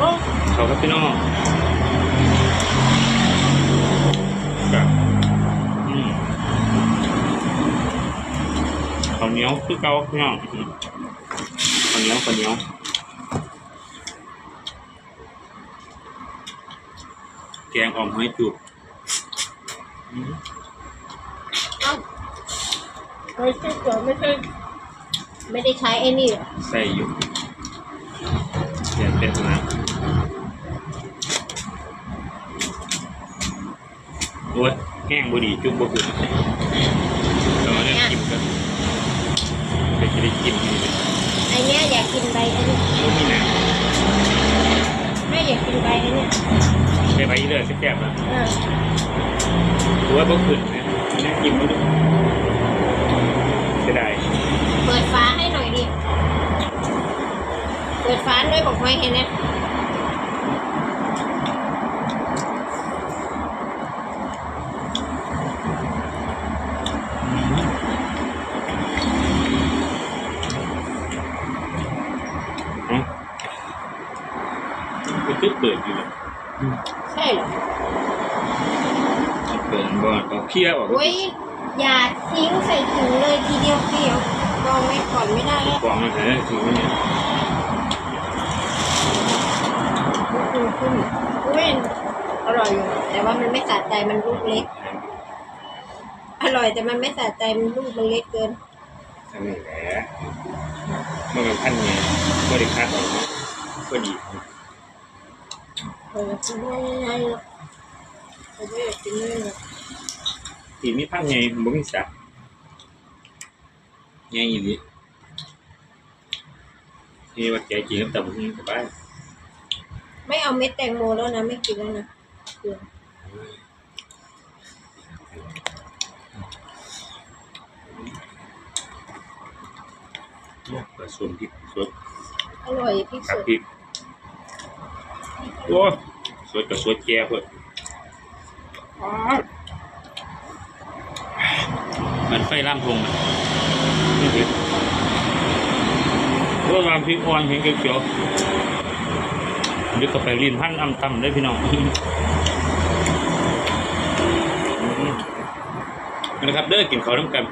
โอ้เขาก็พี่น้องกับอืมข้าวเหนียวคือเก่าพี่น้องอืมข้าวเหนียวข้าวเหนียวแกงอ่อมหอยจุบอืมเอ้าเฮ้ยที่เกิดไม่ใช่ไม่ได้ใช้ไอ้นี่เหรอใส่อยู่เดี๋ยวเป็นนะ โอ้ยแห้งบุดีจุบบุคือเราเล่นกินกันไปจะได้กินนี่เลยไอเนี้ยอยากกินใบอันนี้ไม่มีน้แม่อยากกินใบอันเนี้ยำไปไปเลยสักแก้วนะเออตัวาบ่ขึ้นนะนี่กินไม่ได้เสียดายเปิดฟ้าให้หน่อยดิ เปิดฟ้าด้วยบอกไว้เห็นไหม ก็ตึ๊บเปิดอยู่เลยใช่เหรอเปิดก่อนเอาเคลียร์ออกโอ้ยอย่าทิ้งใส่ถุงเลยทีเดียวเดียวกองไว้ก่อนไม่ได้แล้วกล่องมันหายถึงวันนี้ขึ้นขึ้นอุ้ยอร่อยอยู่แต่ว่ามันไม่สะใจมันลูกเล็ก อร่อยแต่มันไม่สะใจมันลูกมันเล็กเกินทำนี่แหละเมื่อเป็นขั้นไงก็ได้คัดออกมาก็ ดีเออกินได้ง่ายๆหรอกผมไม่อยากกินเลยหรอกทีมีพังไงบ่มีสักไงอีหลีนี่ว่าแกกินกับตับหุ่นสบายไม่เอาเม็ดแตงโมแล้วนะไม่กินแล้วนะเบื่อผสมพริกสดอร่อยที่กับสุดพริก โอ้สดกับสดแก่เพิ่นมันไฟล่างพงมันนี่คือว่าความพริกอ่อนเห็นเขียวๆเดี๋ยวก็ไปลิ้นพันอำตำได้พี่น้องนะครับเด้อกินข้าวน้ำกัน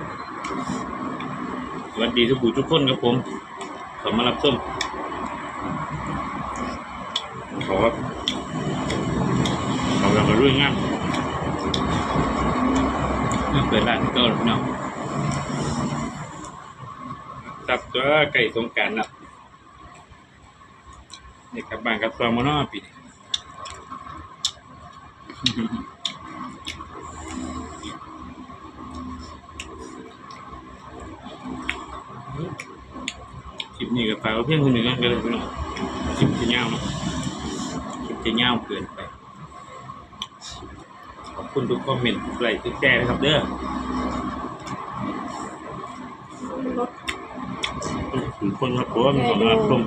สวัสดีทุกผู้ทุกคนครับผม ขอมารับส้ม ขอครับขอเรามารุ่ยงามเปิดร้านก็พี่น้องตับตัวไก่สงกรารนะนี่กลับบ้านกับซองมานอปีนี้คลิปนี้ก็ฝากไว้เพียงคนหนึ่งกันเลยพี่น้องคลิปจะยาวเนาะ จะยาวเกินไป ขอบคุณทุกคอมเมนต์ทุกไลค์ทุกแชร์นะครับเด้อรสทุกคนครับผมขอบคุณครับผม